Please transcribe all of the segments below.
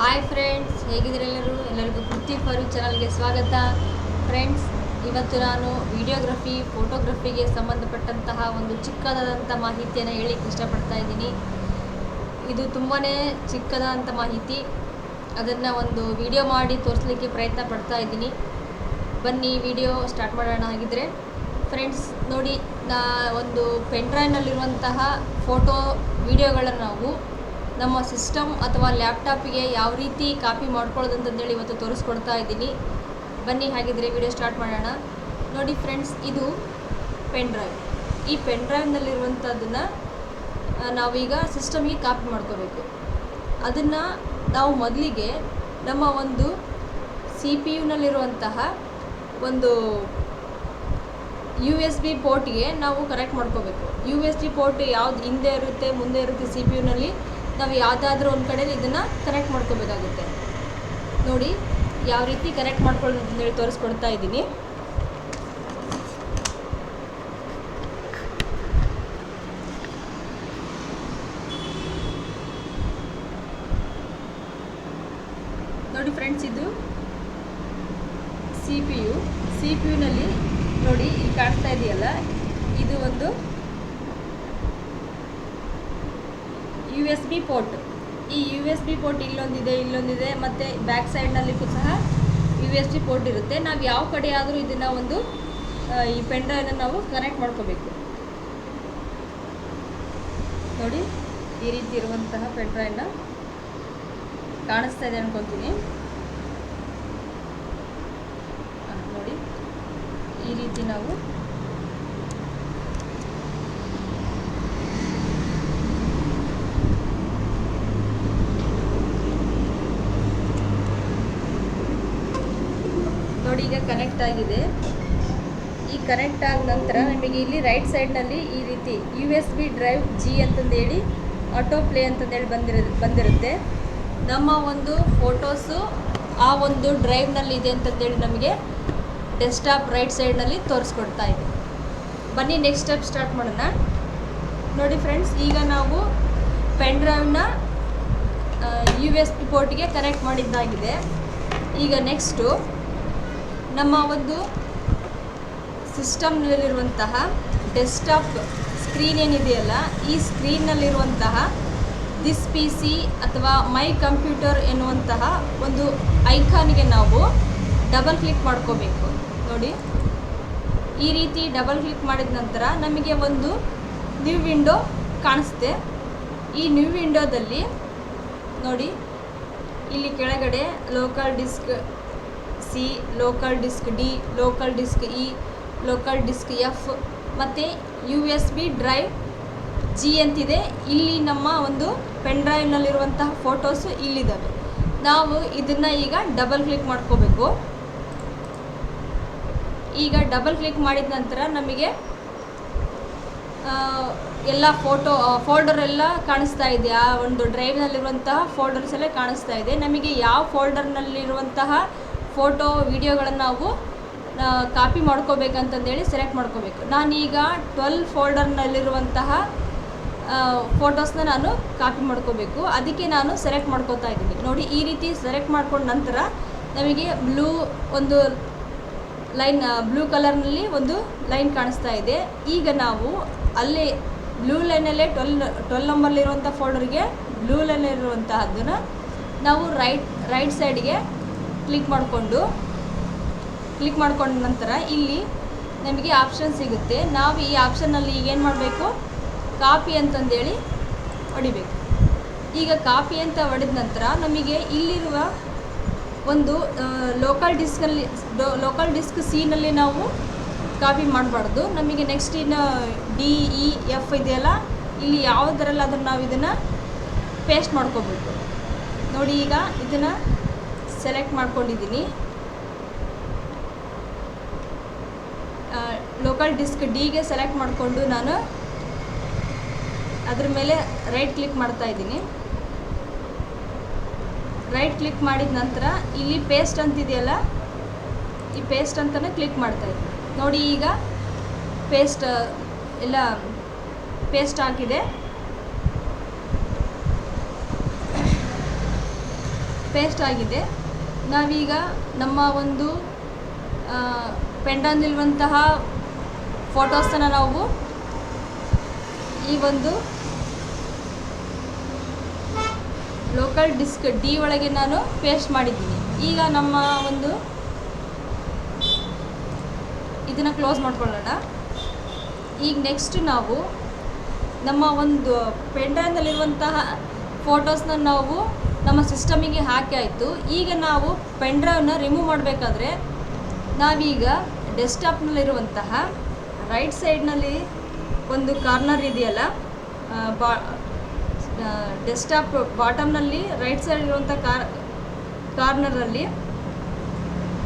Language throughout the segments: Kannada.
Hi friends ಹೇಗಿದ್ದೀರೆಲ್ಲರೂ? ಎಲ್ಲರಿಗೂ ಕೃತಿ ಫರು ಚಾನಲ್ಗೆ ಸ್ವಾಗತ. ಫ್ರೆಂಡ್ಸ್ ಇವತ್ತು ನಾನು ವಿಡಿಯೋಗ್ರಫಿ ಫೋಟೋಗ್ರಫಿಗೆ ಸಂಬಂಧಪಟ್ಟಂತಹ ಒಂದು ಚಿಕ್ಕದಾದಂಥ ಮಾಹಿತಿಯನ್ನು ಹೇಳಲಿಕ್ಕೆ ಇಷ್ಟಪಡ್ತಾ ಇದ್ದೀನಿ. ಇದು ತುಂಬಾ ಚಿಕ್ಕದಾದಂಥ ಮಾಹಿತಿ. ಅದನ್ನು ಒಂದು ವಿಡಿಯೋ ಮಾಡಿ ತೋರಿಸ್ಲಿಕ್ಕೆ ಪ್ರಯತ್ನ ಪಡ್ತಾ ಇದ್ದೀನಿ. ಬನ್ನಿ ವಿಡಿಯೋ ಸ್ಟಾರ್ಟ್ ಮಾಡೋಣ ಆಗಿದ್ದರೆ ಫ್ರೆಂಡ್ಸ್ ನೋಡಿ, ನಾ ಒಂದು ಪೆನ್ಡ್ರೈವ್ನಲ್ಲಿರುವಂತಹ ಫೋಟೋ ವಿಡಿಯೋಗಳನ್ನು ನಾವು ನಮ್ಮ ಸಿಸ್ಟಮ್ ಅಥವಾ ಲ್ಯಾಪ್ಟಾಪಿಗೆ ಯಾವ ರೀತಿ ಕಾಪಿ ಮಾಡ್ಕೊಳ್ಳೋದು ಅಂತಂದೇಳಿ ಇವತ್ತು ತೋರಿಸ್ಕೊಡ್ತಾ ಇದ್ದೀನಿ. ಬನ್ನಿ ಹಾಗಿದ್ರೆ ವಿಡಿಯೋ ಸ್ಟಾರ್ಟ್ ಮಾಡೋಣ. ನೋಡಿ ಫ್ರೆಂಡ್ಸ್, ಇದು ಪೆನ್ ಡ್ರೈವ್. ಈ ಪೆನ್ ಡ್ರೈವ್ನಲ್ಲಿರುವಂಥದ್ದನ್ನು ನಾವೀಗ ಸಿಸ್ಟಮ್ಗೆ ಕಾಪಿ ಮಾಡ್ಕೋಬೇಕು. ಅದನ್ನು ನಾವು ಮೊದಲಿಗೆ ನಮ್ಮ ಒಂದು ಸಿ ಪಿ ಯುನಲ್ಲಿರುವಂತಹ ಒಂದು ಯು ಎಸ್ ಬಿ ಪೋರ್ಟ್ಗೆ ನಾವು ಕನೆಕ್ಟ್ ಮಾಡ್ಕೋಬೇಕು. ಯು ಎಸ್ ಬಿ ಪೋರ್ಟ್ ಯಾವ್ದು ಹಿಂದೆ ಇರುತ್ತೆ, ಮುಂದೆ ಇರುತ್ತೆ ಸಿ ಪಿ ಯುನಲ್ಲಿ ನಾವು ಯಾವುದಾದ್ರೂ ಒಂದು ಕಡೆಯಲ್ಲಿ ಇದನ್ನು ಕನೆಕ್ಟ್ ಮಾಡ್ಕೋಬೇಕಾಗುತ್ತೆ. ನೋಡಿ, ಯಾವ ರೀತಿ ಕನೆಕ್ಟ್ ಮಾಡ್ಕೊಳ್ಳೋದು ಅಂತೇಳಿ ತೋರಿಸ್ಕೊಡ್ತಾ ಇದ್ದೀನಿ. ನೋಡಿ ಫ್ರೆಂಡ್ಸ್ ಇದು C P U C P ಯುನಲ್ಲಿ ನೋಡಿ, ಇಲ್ಲಿ ಕಾಣಿಸ್ತಾ ಇದೆಯಲ್ಲ, ಇದು ಒಂದು ಯು ಎಸ್ ಬಿ ಪೋರ್ಟ್ ಈ ಯು ಎಸ್ ಬಿ ಪೋರ್ಟ್ ಇಲ್ಲೊಂದಿದೆ ಇಲ್ಲೊಂದಿದೆ, ಮತ್ತು ಬ್ಯಾಕ್ ಸೈಡ್ನಲ್ಲಿಗೂ ಸಹ ಯು ಎಸ್ ಬಿ ಪೋರ್ಟ್ ಇರುತ್ತೆ. ನಾವು ಯಾವ ಕಡೆ ಆದರೂ ಇದನ್ನು ಒಂದು ಈ ಪೆನ್ ಡ್ರೈವ್ನ ನಾವು ಕನೆಕ್ಟ್ ಮಾಡ್ಕೋಬೇಕು. ನೋಡಿ, ಈ ರೀತಿ ಇರುವಂತಹ ಪೆನ್ ಡ್ರೈವ್ನ ಕಾಣಿಸ್ತಾ ಇದೆ ಅನ್ಕೊತೀನಿ. ನೋಡಿ, ಈ ರೀತಿ ನಾವು ನೋಡಿ ಈಗ ಕನೆಕ್ಟ್ ಆಗಿದೆ. ಈ ಕನೆಕ್ಟ್ ಆದ ನಂತರ ನಿಮಗೆ ಇಲ್ಲಿ ರೈಟ್ ಸೈಡ್ನಲ್ಲಿ ಈ ರೀತಿ U S B drive G ಅಂತಂದೇಳಿ ಆಟೋ ಪ್ಲೇ ಅಂತಂದೇಳಿ ಬಂದಿರ, ಬಂದಿರುತ್ತೆ. ನಮ್ಮ ಒಂದು ಫೋಟೋಸು ಆ ಒಂದು ಡ್ರೈವ್ನಲ್ಲಿ ಇದೆ ಅಂತಂದೇಳಿ ನಮಗೆ ಡೆಸ್ಕ್ಟಾಪ್ ರೈಟ್ ಸೈಡ್ನಲ್ಲಿ ತೋರಿಸ್ಕೊಡ್ತಾ ಇದೆ. ಬನ್ನಿ ನೆಕ್ಸ್ಟ್ ಸ್ಟೆಪ್ ಸ್ಟಾರ್ಟ್ ಮಾಡೋಣ. ನೋಡಿ ಫ್ರೆಂಡ್ಸ್ ಈಗ ನಾವು ಪೆನ್ ಡ್ರೈವ್ನ ಯು ಎಸ್ ಬಿ ಪೋರ್ಟ್ಗೆ ಕನೆಕ್ಟ್ ಮಾಡಿದ್ದಾಗಿದೆ. ಈಗ ನೆಕ್ಸ್ಟು ನಮ್ಮ ಒಂದು ಸಿಸ್ಟಮ್ನಲ್ಲಿರುವಂತಹ ಡೆಸ್ಕ್ಟಾಪ್ ಸ್ಕ್ರೀನ್ ಏನಿದೆಯಲ್ಲ, ಈ ಸ್ಕ್ರೀನ್ನಲ್ಲಿರುವಂತಹ ದಿಸ್ ಪಿ ಸಿ ಅಥವಾ ಮೈ ಕಂಪ್ಯೂಟರ್ ಎನ್ನುವಂತಹ ಒಂದು ಐಕಾನ್ಗೆ ನಾವು ಡಬಲ್ ಕ್ಲಿಕ್ ಮಾಡ್ಕೋಬೇಕು. ನೋಡಿ, ಈ ರೀತಿ ಡಬಲ್ ಕ್ಲಿಕ್ ಮಾಡಿದ ನಂತರ ನಮಗೆ ಒಂದು ನ್ಯೂ ವಿಂಡೋ ಕಾಣಿಸುತ್ತೆ ಈ ನ್ಯೂ ವಿಂಡೋದಲ್ಲಿ ನೋಡಿ, ಇಲ್ಲಿ ಕೆಳಗಡೆ local disk C local disk D local disk E local disk F ಮತ್ತು U S B drive G ಅಂತಿದೆ. ಇಲ್ಲಿ ನಮ್ಮ ಒಂದು ಪೆನ್ ಡ್ರೈವ್ನಲ್ಲಿರುವಂತಹ ಫೋಟೋಸು ಇಲ್ಲಿದ್ದಾವೆ. ನಾವು ಇದನ್ನು ಈಗ ಡಬಲ್ ಕ್ಲಿಕ್ ಮಾಡ್ಕೋಬೇಕು. ಈಗ ಡಬಲ್ ಕ್ಲಿಕ್ ಮಾಡಿದ ನಂತರ ನಮಗೆ ಎಲ್ಲ ಫೋಟೋ ಫೋಲ್ಡರ್ ಎಲ್ಲ ಕಾಣಿಸ್ತಾ ಇದೆ. ಆ ಒಂದು ಡ್ರೈವ್ನಲ್ಲಿರುವಂತಹ ಫೋಲ್ಡರ್ಸ್ ಎಲ್ಲ ಕಾಣಿಸ್ತಾ ಇದೆ. ನಮಗೆ ಯಾವ ಫೋಲ್ಡರ್ನಲ್ಲಿರುವಂತಹ ಫೋಟೋ, ವಿಡಿಯೋಗಳನ್ನು ನಾವು ಕಾಪಿ ಮಾಡ್ಕೋಬೇಕಂತಂದೇಳಿ ಸೆಲೆಕ್ಟ್ ಮಾಡ್ಕೋಬೇಕು. ನಾನೀಗ ಟ್ವೆಲ್ ಫೋಲ್ಡರ್ನಲ್ಲಿರುವಂತಹ ಫೋಟೋಸ್ನ ನಾನು ಕಾಪಿ ಮಾಡ್ಕೋಬೇಕು. ಅದಕ್ಕೆ ನಾನು ಸೆಲೆಕ್ಟ್ ಮಾಡ್ಕೋತಾ ಇದ್ದೀನಿ. ನೋಡಿ, ಈ ರೀತಿ ಸೆಲೆಕ್ಟ್ ಮಾಡ್ಕೊಂಡ ನಂತರ ನಮಗೆ ಬ್ಲೂ ಒಂದು ಲೈನ್ ಬ್ಲೂ ಕಲರ್ನಲ್ಲಿ ಒಂದು ಲೈನ್ ಕಾಣಿಸ್ತಾ ಇದೆ. ಈಗ ನಾವು ಅಲ್ಲೇ ಬ್ಲೂ ಲೈನಲ್ಲೇ ಟ್ವೆಲ್ ಟ್ವೆಲ್ ನಂಬರ್ಲಿರುವಂಥ ಫೋಲ್ಡರ್ಗೆ ಬ್ಲೂ ಲೈನಲ್ಲಿರುವಂತಹದ್ದನ್ನು ನಾವು ರೈಟ್ ರೈಟ್ ಸೈಡ್ಗೆ ಕ್ಲಿಕ್ ಮಾಡಿಕೊಂಡು ಕ್ಲಿಕ್ ಮಾಡ್ಕೊಂಡ ನಂತರ ಇಲ್ಲಿ ನಮಗೆ ಆಪ್ಷನ್ ಸಿಗುತ್ತೆ. ನಾವು ಈ ಆಪ್ಷನ್ನಲ್ಲಿ ಈಗ ಏನು ಮಾಡಬೇಕು? ಕಾಪಿ ಅಂತಂದೇಳಿ ಹೊಡಿಬೇಕು. ಈಗ ಕಾಪಿ ಅಂತ ಹೊಡೆದ ನಂತರ ನಮಗೆ ಇಲ್ಲಿರುವ ಒಂದು ಲೋಕಲ್ ಡಿಸ್ಕಲ್ಲಿ ಲೋಕಲ್ ಡಿಸ್ಕ್ ಸೀನಲ್ಲಿ ನಾವು ಕಾಪಿ ಮಾಡಬಾರ್ದು. ನಮಗೆ ನೆಕ್ಸ್ಟ್ ಇನ್ನು ಡಿ ಇ ಎಫ್ ಇದೆಯಲ್ಲ, ಇಲ್ಲಿ ಯಾವುದರಲ್ಲಾದರೂ ನಾವು ಇದನ್ನು ಪೇಸ್ಟ್ ಮಾಡ್ಕೋಬೇಕು. ನೋಡಿ ಈಗ ಇದನ್ನು ಸೆಲೆಕ್ಟ್ ಮಾಡ್ಕೊಂಡಿದ್ದೀನಿ. ಲೋಕಲ್ ಡಿಸ್ಕ್ ಡಿಗೆ ಸೆಲೆಕ್ಟ್ ಮಾಡಿಕೊಂಡು ನಾನು ಅದ್ರ ಮೇಲೆ ರೈಟ್ ಕ್ಲಿಕ್ ಮಾಡ್ತಾ ಇದ್ದೀನಿ. ರೈಟ್ ಕ್ಲಿಕ್ ಮಾಡಿದ ನಂತರ ಇಲ್ಲಿ ಪೇಸ್ಟ್ ಅಂತಿದೆಯಲ್ಲ, ಈ ಪೇಸ್ಟ್ ಅಂತಲೇ ಕ್ಲಿಕ್ ಮಾಡ್ತಾ ಇದ್ದೀನಿ. ನೋಡಿ ಈಗ ಪೇಸ್ಟ್ ಎಲ್ಲ ಪೇಸ್ಟ್ ಹಾಕಿದೆ ಪೇಸ್ಟ್ ಆಗಿದೆ. ನಾವೀಗ ನಮ್ಮ ಒಂದು ಪೆಂಡಾನಿಲ್ವಂತಹ ಫೋಟೋಸನ್ನು ನಾವು ಈ ಒಂದು ಲೋಕಲ್ ಡಿಸ್ಕ್ ಡಿ ಒಳಗೆ ನಾನು ಪೇಸ್ಟ್ ಮಾಡಿದ್ದೀನಿ. ಈಗ ನಮ್ಮ ಒಂದು ಇದನ್ನು ಕ್ಲೋಸ್ ಮಾಡ್ಕೊಳ್ಳೋಣ. ಈಗ ನೆಕ್ಸ್ಟ್ ನಾವು ನಮ್ಮ ಒಂದು ಪೆಂಡಾನಲ್ಲಿರುವಂತಹ ಫೋಟೋಸ್ನ ನಾವು ನಮ್ಮ ಸಿಸ್ಟಮಿಗೆ ಹಾಕಿ ಆಯಿತು. ಈಗ ನಾವು ಪೆನ್ ಡ್ರೈವ್ನ ರಿಮೂವ್ ಮಾಡಬೇಕಾದ್ರೆ ನಾವೀಗ ಡೆಸ್ಕ್ಟಾಪ್ನಲ್ಲಿರುವಂತಹ ರೈಟ್ ಸೈಡ್ನಲ್ಲಿ ಒಂದು ಕಾರ್ನರ್ ಇದೆಯಲ್ಲ ಬಾ ಡೆಸ್ಕ್ಟಾಪ್ ಬಾಟಮ್ನಲ್ಲಿ ರೈಟ್ ಸೈಡ್ ಇರುವಂಥ ಕಾರ್ ಕಾರ್ನರಲ್ಲಿ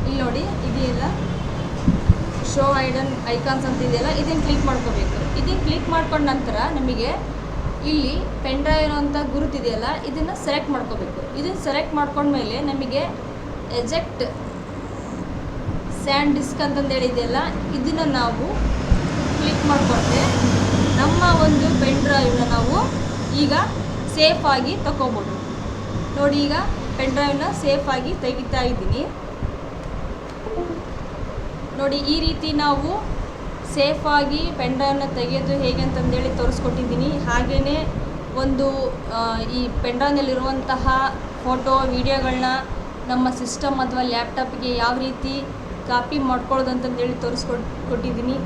ಇಲ್ಲಿ ನೋಡಿ, ಇದೆಯಲ್ಲ? ಶೋ ಐಡನ್ ಐಕಾನ್ಸ್ ಅಂತ ಇದೆಯಲ್ಲ, ಇದನ್ನು ಕ್ಲಿಕ್ ಮಾಡ್ಕೋಬೇಕು. ಇದನ್ನು ಕ್ಲಿಕ್ ಮಾಡ್ಕೊಂಡ ನಂತರ ನಮಗೆ ಇಲ್ಲಿ ಪೆನ್ ಡ್ರೈವ್ ಅಂತ ಗುರುತಿದೆಯಲ್ಲ ಇದನ್ನು ಸೆಲೆಕ್ಟ್ ಮಾಡ್ಕೋಬೇಕು. ಇದನ್ನು ಸೆಲೆಕ್ಟ್ ಮಾಡ್ಕೊಂಡ್ಮೇಲೆ ನಮಗೆ ಎಜೆಕ್ಟ್ ಸ್ಯಾಂಡ್ ಡಿಸ್ಕ್ ಅಂತಂದೇಳಿ ಹೇಳಿದೆಯಲ್ಲ ಇದನ್ನು ನಾವು ಕ್ಲಿಕ್ ಮಾಡಿಕೊಂಡ್ರೆ ನಮ್ಮ ಒಂದು ಪೆನ್ ಡ್ರೈವ್ನ ನಾವು ಈಗ ಸೇಫಾಗಿ ತಗೋಬೋದು ನೋಡಿ ಈಗ ಪೆನ್ ಡ್ರೈವ್ನ ಸೇಫಾಗಿ ತೆಗಿತಾ ಇದ್ದೀನಿ. ನೋಡಿ ಈ ರೀತಿ ನಾವು ಸೇಫಾಗಿ ಪೆಂಡ್ರೈವ್ನ ತೆಗೆಯೋದು ಹೇಗೆ ಅಂತಂದೇಳಿ ತೋರಿಸ್ಕೊಟ್ಟಿದ್ದೀನಿ. ಹಾಗೆಯೇ ಒಂದು ಈ ಪೆಂಡ್ರೈವ್ನಲ್ಲಿರುವಂತಹ ಫೋಟೋ ವೀಡಿಯೋಗಳನ್ನ ನಮ್ಮ ಸಿಸ್ಟಮ್ ಅಥವಾ ಲ್ಯಾಪ್ಟಾಪ್ಗೆ ಯಾವ ರೀತಿ ಕಾಪಿ ಮಾಡ್ಕೊಳ್ಳೋದು ಅಂತಂದೇಳಿ ತೋರಿಸ್ಕೊಟ್, ಕೊಟ್ಟಿದ್ದೀನಿ.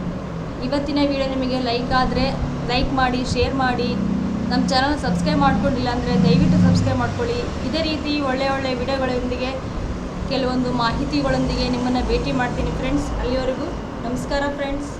ಇವತ್ತಿನ ವಿಡಿಯೋ ನಿಮಗೆ ಲೈಕ್ ಆದರೆ ಲೈಕ್ ಮಾಡಿ, ಶೇರ್ ಮಾಡಿ. ನಮ್ಮ ಚಾನಲ್ ಸಬ್ಸ್ಕ್ರೈಬ್ ಮಾಡ್ಕೊಂಡಿಲ್ಲ ಅಂದರೆ ದಯವಿಟ್ಟು ಸಬ್ಸ್ಕ್ರೈಬ್ ಮಾಡ್ಕೊಳ್ಳಿ. ಇದೇ ರೀತಿ ಒಳ್ಳೆಯ ಒಳ್ಳೆಯ ವಿಡಿಯೋಗಳೊಂದಿಗೆ, ಕೆಲವೊಂದು ಮಾಹಿತಿಗಳೊಂದಿಗೆ ನಿಮ್ಮನ್ನು ಭೇಟಿ ಮಾಡ್ತೀನಿ ಫ್ರೆಂಡ್ಸ್. ಅಲ್ಲಿವರೆಗೂ ನಮಸ್ಕಾರ ಫ್ರೆಂಡ್ಸ್.